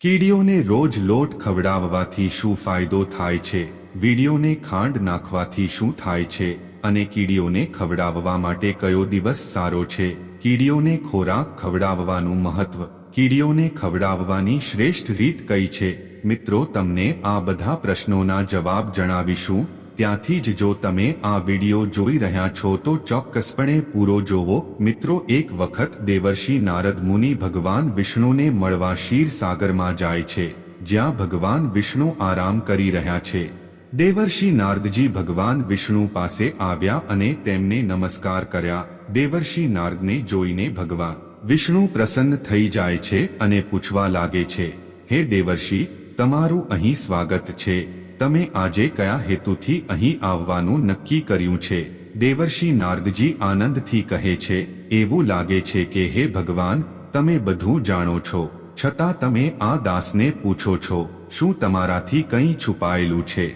કીડીઓને રોજ લોટ ખવડાવવાથી શું ફાયદો થાય છે? વીડિયોને ખાંડ નાખવાથી શું થાય છે? અને કીડીઓને ખવડાવવા માટે કયો દિવસ સારો છે? કીડીઓને ખોરાક ખવડાવવાનું મહત્વ. કીડીઓને ખવડાવવાની શ્રેષ્ઠ રીત કઈ છે? મિત્રો, તમને આ બધા પ્રશ્નોના જવાબ જણાવીશું. ત્યાંથી જ જો તમે આ વિડિયો જોઈ રહ્યા છો તો ચોક્કસપણે પૂરો જોવો. મિત્રો, એક વખત દેવર્ષિ નારદ મુનિ ભગવાન વિષ્ણુને મળવા સાગરમાં જાય છે, જ્યાં ભગવાન વિષ્ણુ આરામ કરી રહ્યા છે. દેવર્ષિ નારદજી ભગવાન વિષ્ણુ પાસે આવ્યા અને તેમને નમસ્કાર કર્યા. દેવર્ષિ નારદને જોઈને ભગવાન વિષ્ણુ પ્રસન્ન થઈ જાય છે અને પૂછવા લાગે છે, હે દેવર્ષિ, તમારું અહીં સ્વાગત છે. તમે આજે કયા હેતુથી અહીં આવવાનું નક્કી કર્યું છે? દેવર્ષિ નારદજી આનંદથી કહે છે, એવું લાગે છે કે હે ભગવાન, તમે બધું જાણો છો. છતાં તમે આ દાસને પૂછો છો, શું તમારાથી કંઈ છુપાયેલું છે?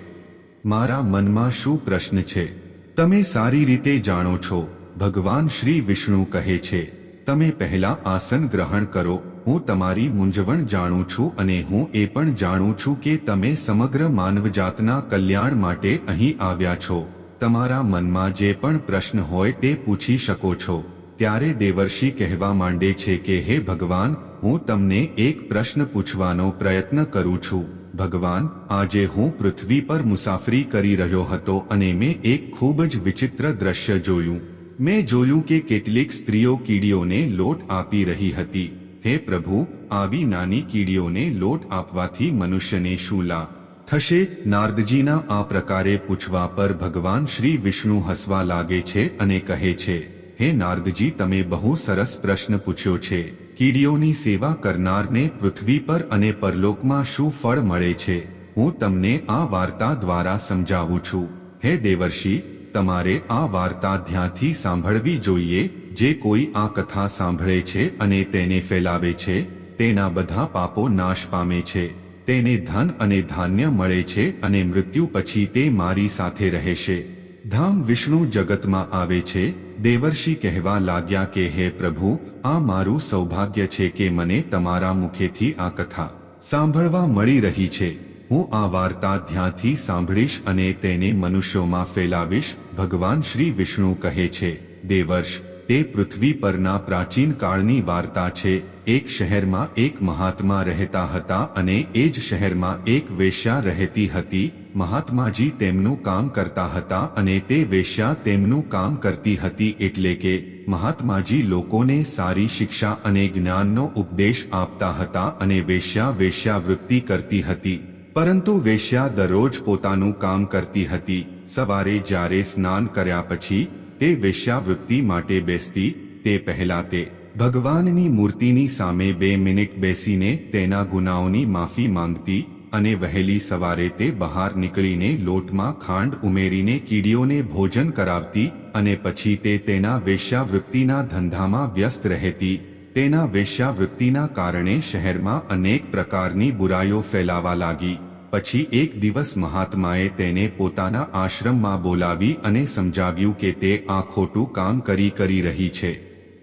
મારા મનમાં શું પ્રશ્ન છે? તમે સારી રીતે જાણો છો. ભગવાન શ્રી વિષ્ણુ કહે છે, તમે પહેલા આસન ગ્રહણ કરો હું તમારી મૂંઝવણ જાણું છું અને હું એ પણ જાણું છું કે તમે સમગ્ર માનવજાતના કલ્યાણ માટે અહીં આવ્યા છો. તમારા મનમાં જે પણ પ્રશ્ન હોય તે પૂછી શકો છો. ત્યારે દેવર્ષિ કહેવા માંડે છે કે, હે ભગવાન, હું તમને એક પ્રશ્ન પૂછવાનો પ્રયત્ન કરું છું. ભગવાન, આજે હું પૃથ્વી પર મુસાફરી કરી રહ્યો હતો અને મેં એક ખૂબ જ વિચિત્ર દ્રશ્ય જોયું. મેં જોયું કે કેટલીક સ્ત્રીઓ કીડીઓને લોટ આપી રહી હતી. હે પ્રભુ, આવી નાની કીડીઓને લોટ આપવાથી મનુષ્યને શું લાભ? થશે? નારદજીના આ પ્રકારે પૂછવા પર ભગવાન શ્રી વિષ્ણુ હસવા લાગે છે અને કહે છે, હે નારદજી, તમે બહુ સરસ પ્રશ્ન પૂછ્યો છે. કીડીઓની સેવા કરનારને પૃથ્વી પર અને પરલોકમાં શું ફળ મળે છે? હું તમને આ વાર્તા દ્વારા સમજાવું છું. હે દેવર્ષિ, તમારે આ વાર્તા ધ્યાનથી સાંભળવી જોઈએ જે કોઈ આ કથા સાંભળે છે અને તેને ફેલાવે છે, તેના બધા પાપો નાશ પામે છે. તેને ધન અને ધાન્ય મળે છે અને મૃત્યુ પછી તે મારી સાથે રહેશે. ધામ વિષ્ણુ જગતમાં આવે છે. દેવર્ષિ કહેવા લાગ્યા કે, હે પ્રભુ, આ મારું સૌભાગ્ય છે કે મને તમારા મુખેથી આ કથા સાંભળવા મળી રહી છે. હું આ વાર્તા ધ્યાનથી સાંભળીશ અને તેને મનુષ્યોમાં ફેલાવીશ. ભગવાન શ્રી વિષ્ણુ કહે છે, દેવર્ષ તે પૃથ્વી પરના પ્રાચીન કાળની વાર્તા છે. એક શહેરમાં એક મહાત્મા રહેતા હતા અને એ જ શહેરમાં એક વેશ્યા રહેતી હતી. મહાત્માજી તેમનું કામ કરતા હતા અને તે વેશ્યા તેમનું કામ કરતી હતી એટલે કે મહાત્માજી લોકોને સારી શિક્ષા અને જ્ઞાનનો ઉપદેશ આપતા હતા અને વેશ્યા વેશ્યાવૃત્તિ કરતી હતી. પરંતુ વેશ્યા દરરોજ પોતાનું કામ કરતી હતી. સવારે જ્યારે સ્નાન કર્યા પછી તે વેશ્યાવૃત્તિ માટે બેસતી, તે પહેલા તે ભગવાનની મૂર્તિની સામે બે મિનિટ બેસીને તેના ગુનાઓની માફી માંગતી અને વહેલી સવારે તે બહાર નીકળીને લોટમાં ખાંડ ઉમેરીને કીડીઓને ભોજન કરાવતી અને પછી તે તેના વેશ્યાવૃત્તિના ધંધામાં વ્યસ્ત રહેતી. તેના વેશ્યાવૃત્તિના કારણે શહેરમાં અનેક પ્રકારની બુરાઈઓ ફેલાવા લાગી. પછી એક દિવસ મહાત્માએ તેને પોતાના આશ્રમમાં બોલાવી અને સમજાવ્યું કે તે આ ખોટું કામ કરી કરી રહી છે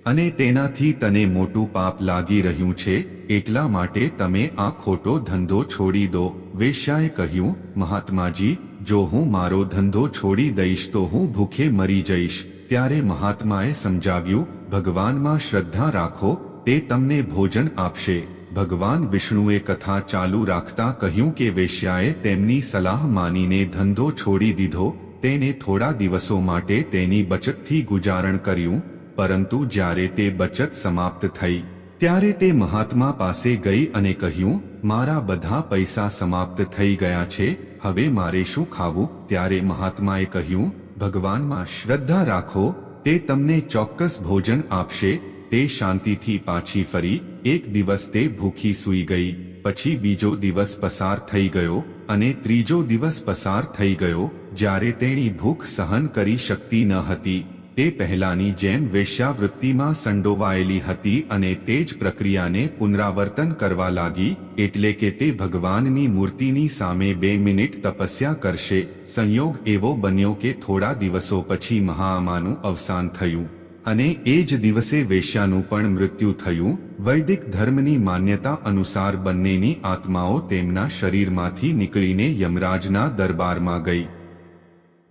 અને તેનાથી તને મોટું પાપ લાગી રહ્યું છે, એટલા માટે તમે આ ખોટો ધંધો છોડી દો, વેશ્યાએ કહ્યું, મહાત્માજી, જો હું મારો ધંધો છોડી દઈશ તો હું ભૂખે મરી જઈશ. ત્યારે મહાત્માએ સમજાવ્યું, ભગવાનમાં શ્રદ્ધા રાખો, તે તમને ભોજન આપશે. ભગવાન વિષ્ણુએ કથા ચાલુ રાખતા કહ્યું કે વેશ્યાએ તેમની સલાહ માનીને ધંધો છોડી દીધો, તેને થોડા દિવસો માટે તેની બચતથી ગુજારણ કર્યું, પરંતુ જ્યારે તે બચત સમાપ્ત થઈ, ત્યારે તે મહાત્મા પાસે ગઈ અને કહ્યું, મારા બધા પૈસા સમાપ્ત થઈ ગયા છે, હવે મારે શું ખાવું? ત્યારે મહાત્માએ કહ્યું, ભગવાનમાં શ્રદ્ધા રાખો, તે તમને ચોક્કસ ભોજન આપશે, તે શાંતિથી પાછી ફરી એક દિવસ તે ભૂખી સૂઈ ગઈ, પછી બીજો દિવસ પસાર થઈ ગયો અને ત્રીજો દિવસ પસાર થઈ ગયો, જ્યારે તેણી ભૂખ સહન કરી શકતી ન હતી. તે પહેલાની જેમ વેશ્યાવૃત્તિમાં સંડોવાયેલી હતી અને તે જ પ્રક્રિયાને પુનરાવર્તન કરવા લાગી, એટલે કે તે ભગવાનની મૂર્તિની સામે બે મિનિટ તપસ્યા કરશે. સંયોગ એવો બન્યો કે થોડા દિવસો પછી મહામાનું અવસાન થયું. અને એ જ દિવસે વેશ્યાનું પણ મૃત્યુ થયું. વૈદિક ધર્મની માન્યતા અનુસાર બંનેની આત્માઓ તેમના શરીરમાંથી નીકળીને યમરાજના દરબારમાં ગઈ.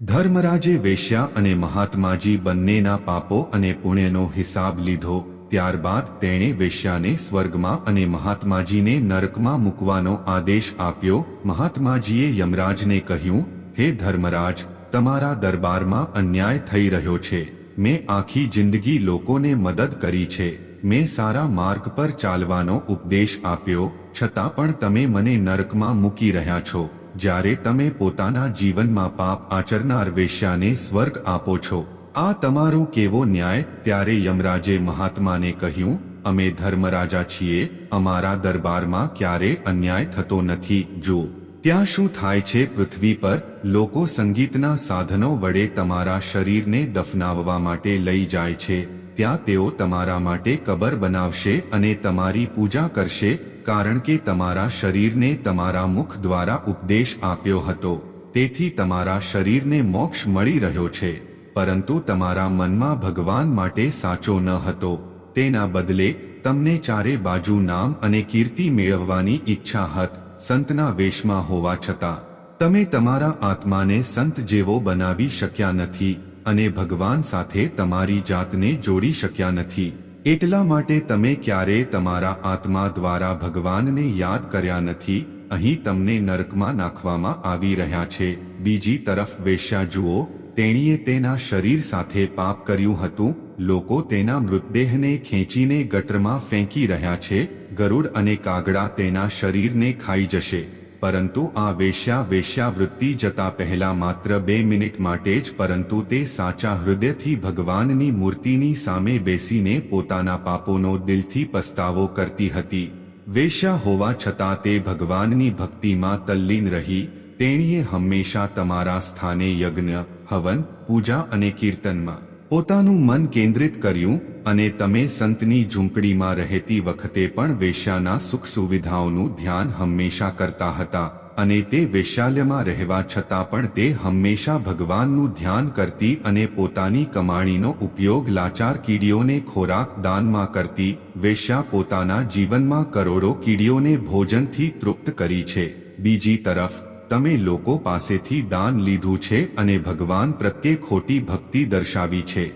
ધર્મરાજે વેશ્યા અને મહાત્માજી બંનેના પાપો અને પુણ્યનો હિસાબ લીધો, ત્યારબાદ તેણે વેશ્યાને સ્વર્ગમાં અને મહાત્માજીને નરકમાં મૂકવાનો આદેશ આપ્યો. મહાત્માજીએ યમરાજને કહ્યું, હે ધર્મરાજ, તમારા દરબારમાં અન્યાય થઈ રહ્યો છે. મેં આખી જિંદગી લોકોને મદદ કરી છે. મેં સારા માર્ગ પર ચાલવાનો ઉપદેશ આપ્યો, છતાં પણ તમે મને નરકમાં મૂકી રહ્યા છો. જ્યારે તમે પોતાના જીવનમાં પાપ આચરનાર વેશ્યાને સ્વર્ગ આપો છો. આ તમારો કેવો ન્યાય? ત્યારે યમરાજે મહાત્માને કહ્યું, અમે ધર્મરાજા છીએ, અમારા દરબારમાં ક્યારે અન્યાય થતો નથી. જો, ત્યાં શું થાય છે પૃથ્વી પર? લોકો સંગીતના સાધનો વડે તમારા શરીરને દફનાવવા માટે લઈ જાય છે. ત્યાં તેઓ તમારા માટે કબર બનાવશે અને તમારી પૂજા કરશે, કારણ કે તમારા શરીરને તમારા મુખ દ્વારા ઉપદેશ આપ્યો હતો. તેથી તમારા શરીરને મોક્ષ મળી રહ્યો છે. પરંતુ તમારા મનમાં ભગવાન માટે સાચો ન હતો. તેના બદલે, તમને ચારે બાજુ નામ અને કીર્તિ મેળવવાની ઈચ્છા હત, સંતના વેશમાં હોવા છતાં. તમે તમારા આત્માને સંત જેવો બનાવી શક્યા નથી. અને ભગવાન સાથે તમારી જાતને જોડી શક્યા નથી. એટલા માટે તમે ક્યારેય તમારા આત્મા દ્વારા ભગવાનને યાદ કર્યા નથી? અહીં તમને નરકમાં નાખવામાં આવી રહ્યા છે. બીજી તરફ વેશ્યા જુઓ, તેણીએ તેના શરીર સાથે પાપ કર્યું હતું. લોકો તેના મૃતદેહને ખેંચીને ગટરમાં ફેંકી રહ્યા છે. ગરુડ અને કાગડા તેના શરીરને ખાઈ જશે. પરંતુ આ વેશ્યા વેશ્યાવૃત્તિ જતા પહેલા માત્ર બે મિનિટ માટે જ પરંતુ તે સાચા હૃદયથી ભગવાનની મૂર્તિની સામે બેસીને પોતાના પાપોનો દિલથી પસ્તાવો કરતી હતી. વેશ્યા હોવા છતાં તે ભગવાનની ભક્તિમાં તલ્લીન રહી, તેણીએ હંમેશા તમારા સ્થાને યજ્ઞ, હવન, પૂજા અને કીર્તનમાં પોતાનું મન કેન્દ્રિત કર્યું અને તમે સંતની ઝૂંપડીમાં રહેતી વખતે પણ વેશ્યાના સુખ સુવિધાઓનું ધ્યાન હંમેશા કરતા હતા અને તે વેશ્યાલયમાં રહેવા છતાં પણ તે હંમેશા ભગવાનનું ધ્યાન કરતી અને પોતાની કમાણીનો ઉપયોગ લાચાર કીડીઓને ખોરાક દાનમાં કરતી વેશ્યા પોતાના જીવનમાં કરોડો કીડીઓને ભોજનથી તૃપ્ત કરી છે. બીજી તરફ તમે લોકો પાસેથી દાન લીધું છે અને ભગવાન પ્રત્યે ખોટી ભક્તિ દર્શાવી છે.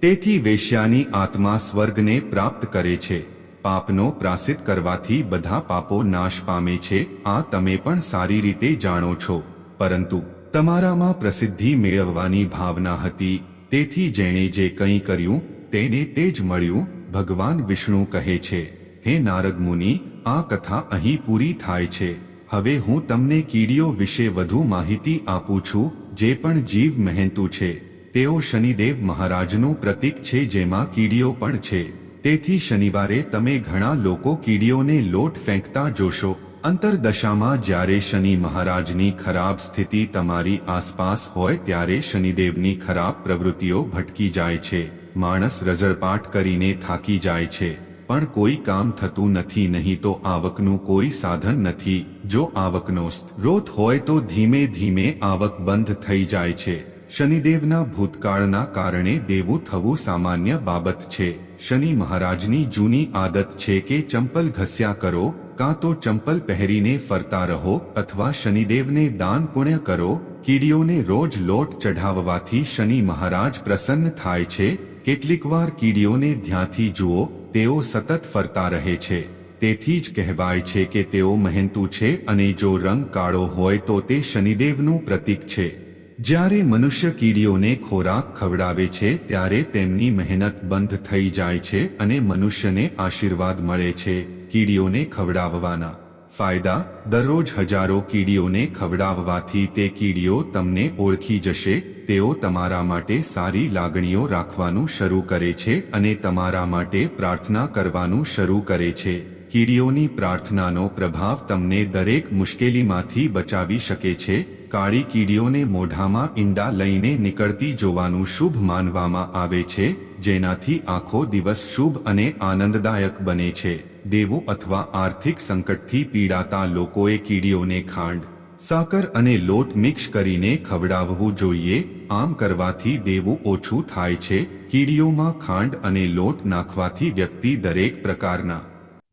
તેથી વેશ્યાની આત્મા સ્વર્ગને પ્રાપ્ત કરે છે. પાપનો પ્રાસિત કરવાથી બધા પાપો નાશ પામે છે. આ તમે પણ સારી રીતે જાણો છો. પરંતુ તમારામાં પ્રસિદ્ધિ મેળવવાની ભાવના હતી. તેથી જેણે જે કંઈ કર્યું, તેને તે જ મળ્યું, ભગવાન વિષ્ણુ કહે છે. હે નારદ મુનિ, આ કથા અહીં પૂરી થાય છે. હવે હું તમને કીડીઓ વિશે વધુ માહિતી આપું છું, જે પણ જીવ મહેનતુ છે. તેઓ શનિદેવ મહારાજનું પ્રતીક છે જેમાં કીડીઓ પણ છે. તેથી શનિવારે તમે ઘણા લોકો કીડીઓને લોટ ફેંકતા જોશો. અંતરદશામાં જ્યારે શનિ મહારાજની ખરાબ સ્થિતિ તમારી આસપાસ હોય ત્યારે શનિદેવની ખરાબ પ્રવૃત્તિઓ ભટકી જાય છે. માણસ રઝળપાટ કરીને થાકી જાય છે. પણ કોઈ કામ થતું નથી, નહીં તો આવકનું કોઈ સાધન નથી. જો આવકનો સ્ત્રોત હોય તો ધીમે ધીમે આવક બંધ થઈ જાય છે. શનિદેવના ભૂતકાળના કારણે દેવું થવું સામાન્ય બાબત છે. શનિ મહારાજની જૂની આદત છે કે ચંપલ ઘસ્યા કરો, કાં તો ચંપલ પહેરીને ફરતા રહો અથવા શનિદેવને દાન પુણ્ય કરો. કીડીઓને રોજ લોટ ચઢાવવાથી શનિ મહારાજ પ્રસન્ન થાય છે. કેટલીકવાર કીડીઓને ધ્યાંથી જુઓ તેઓ સતત ફરતા રહે છે. તેથી જ કહેવાય છે કે તેઓ મહેનતુ છે અને જો રંગ કાળો હોય તો તે શનિદેવનું પ્રતીક છે. જ્યારે મનુષ્ય કીડીઓને ખોરાક ખવડાવે છે ત્યારે તેમની મહેનત બંધ થઈ જાય છે અને મનુષ્યને આશીર્વાદ મળે છે કીડીઓને ખવડાવવાના. ફાયદા? દરરોજ હજારો કીડીઓને ખવડાવવાથી તે કીડીઓ તમને ઓળખી જશે, તેઓ તમારા માટે સારી લાગણીઓ રાખવાનું શરૂ કરે છે અને તમારા માટે પ્રાર્થના કરવાનું શરૂ કરે છે. કીડીઓની પ્રાર્થનાનો પ્રભાવ તમને દરેક મુશ્કેલીમાંથી બચાવી શકે છે. કાળી કીડીઓને મોઢામાં ઈંડા લઈને નીકળતી જોવાનું શુભ માનવામાં આવે છે, જેનાથી આખો દિવસ શુભ અને આનંદદાયક બને છે. દેવું અથવા આર્થિક સંકટથી પીડાતા લોકોએ કીડીઓને ખાંડ, સાકર અને લોટ મિક્સ કરીને ખવડાવવું જોઈએ. આમ કરવાથી દેવું ઓછું થાય છે. કીડીઓમાં ખાંડ અને લોટ નાખવાથી વ્યક્તિ દરેક પ્રકારના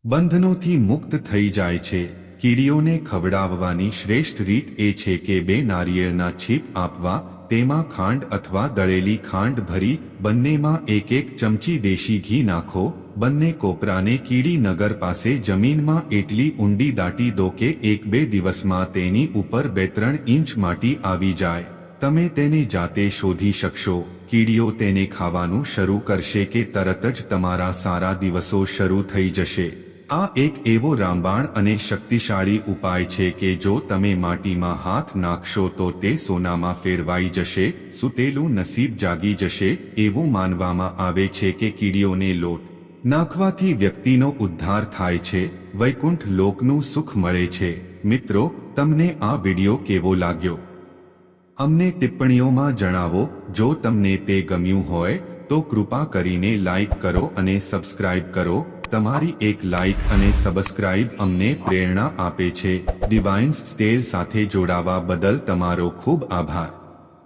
બંધનોથી મુક્ત થઈ જાય છે. કીડીઓને ખવડાવવાની શ્રેષ્ઠ રીત એ છે કે બે નારિયેળના છીપ આપવા, તેમાં ખાંડ અથવા દળેલી ખાંડ ભરી બંનેમાં એક એક ચમચી દેશી ઘી નાખો. બંને કોપરાને કીડી નગર પાસે જમીનમાં એટલી ઊંડી દાટી દો કે એક બે દિવસમાં તેની ઉપર બે ત્રણ ઇંચ માટી આવી જાય. તમે તેને જાતે શોધી શકશો. કીડીઓ તેને ખાવાનું શરૂ કરશે કે તરત જ તમારા સારા દિવસો શરૂ થઈ જશે. આ એક એવો રામબાણ અને શક્તિશાળી ઉપાય છે કે જો તમે માટીમાં હાથ નાખશો તો તે સોનામાં ફેરવાઈ જશે, સુતેલું નસીબ જાગી જશે, એવું માનવામાં આવે છે કે કીડીઓને લોટ નાખવાથી વ્યક્તિનો ઉદ્ધાર થાય છે, વૈકુંઠ લોકનું સુખ મળે છે. મિત્રો, તમને આ વિડિયો કેવો લાગ્યો? અમને ટિપ્પણીઓમાં જણાવો, જો તમને તે ગમ્યું હોય, તો કૃપા કરીને લાઈક કરો અને સબસ્ક્રાઇબ કરો. તમારી એક લાઈક અને સબસ્ક્રાઇબ અમને પ્રેરણા આપે છે. ડિવાઇન્સ સ્ટેલ સાથે જોડાવા બદલ તમારો ખૂબ આભાર.